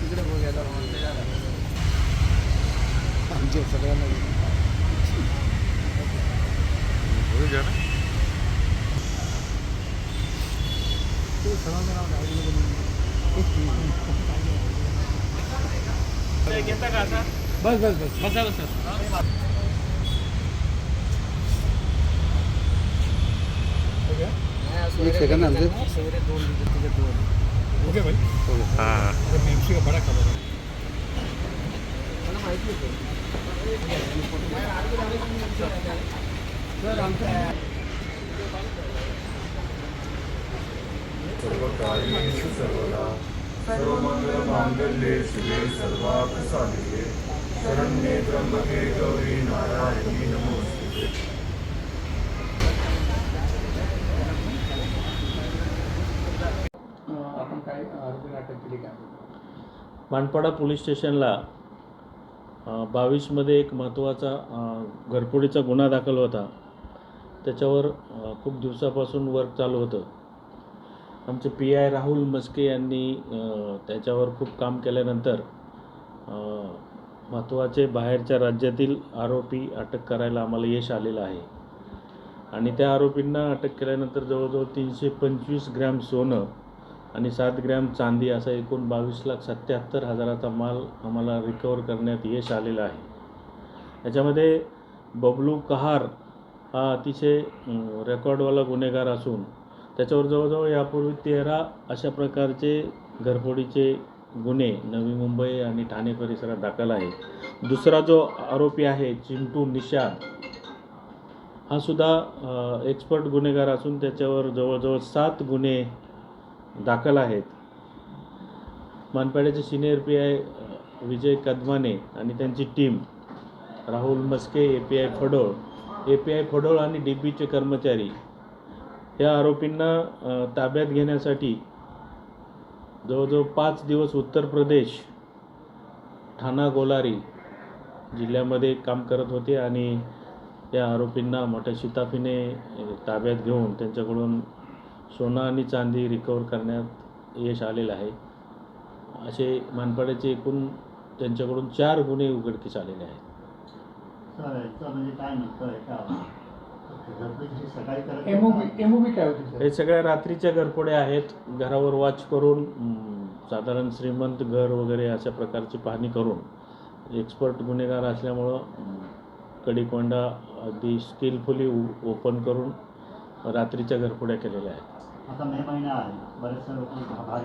तिकडे बघायला आमच्या सगळ्यांना ते बस बस बस. बसा बसा एक सेकंड आमचे ओके भाई हाँ एमसी का बड़ा खबर है सर आमचं सर्वकार्येषु सर्वदा सर्वमङ्गलमाङ्गल्ये शिवे सर्वार्थसाधिके शरण्ये त्र्यम्बके गौरी नारायणी नमोस्तुते काय आरोपी अटक केली काय मानपाडा पोलीस स्टेशनला बावीसमध्ये एक महत्त्वाचा घरफोडीचा गुन्हा दाखल होता. त्याच्यावर खूप दिवसापासून वर्क चालू होतं. आमचे पी आय राहुल मस्के यांनी त्याच्यावर खूप काम केल्यानंतर महत्त्वाचे बाहेरच्या राज्यातील आरोपी अटक करायला आम्हाला यश आलेलं आहे. आणि त्या आरोपींना अटक केल्यानंतर जवळजवळ तीनशे पंचवीस ग्रॅम सोनं आणि सात ग्रॅम चांदी असा एकूण बावीस लाख सत्याहत्तर हजाराचा माल आम्हाला रिकवर करण्यात यश आलेलं आहे. याच्यामध्ये बबलू कहार हा अतिशय रेकॉर्डवाला गुन्हेगार असून त्याच्यावर जवळजवळ यापूर्वी तेरा अशा प्रकारचे घरफोडीचे गुन्हे नवी मुंबई आणि ठाणे परिसरात दाखल आहे. दुसरा जो आरोपी आहे चिंटू निषाद हा सुद्धा एक्सपर्ट गुन्हेगार असून त्याच्यावर जवळजवळ सात गुन्हे दाखल आहेत. मानपाड्याचे सिनियर पी आय विजय कदमाने आणि त्यांची team Rahul Maske A P I Phadol A P I Phadol आणि डी बीचे कर्मचारी या आरोपींना ताब्यात घेण्यासाठी जवळजवळ पाच दिवस उत्तर प्रदेश ठाणा गोलारी जिल्ह्यामध्ये काम करत होते आणि या आरोपींना मोठ्या शिताफीने ताब्यात घेऊन त्यांच्याकडून सोनं आणि चांदी रिकवर करण्यात यश आलेलं आहे. असे मानपाड्याचे एकूण त्यांच्याकडून चार गुन्हे उघडकीस आलेले आहेत. म्हणजे हे सगळ्या रात्रीच्या घरफोड्या आहेत. घरावर वॉच करून साधारण श्रीमंत घर वगैरे अशा प्रकारची पाहणी करून एक्सपर्ट गुन्हेगार असल्यामुळं कडिकोंडा अगदी स्किलफुली ओपन करून रात्रीच्या घरफोड्या केलेल्या आहेत. आता मे महिना आहे. बरेचसे लोक भाग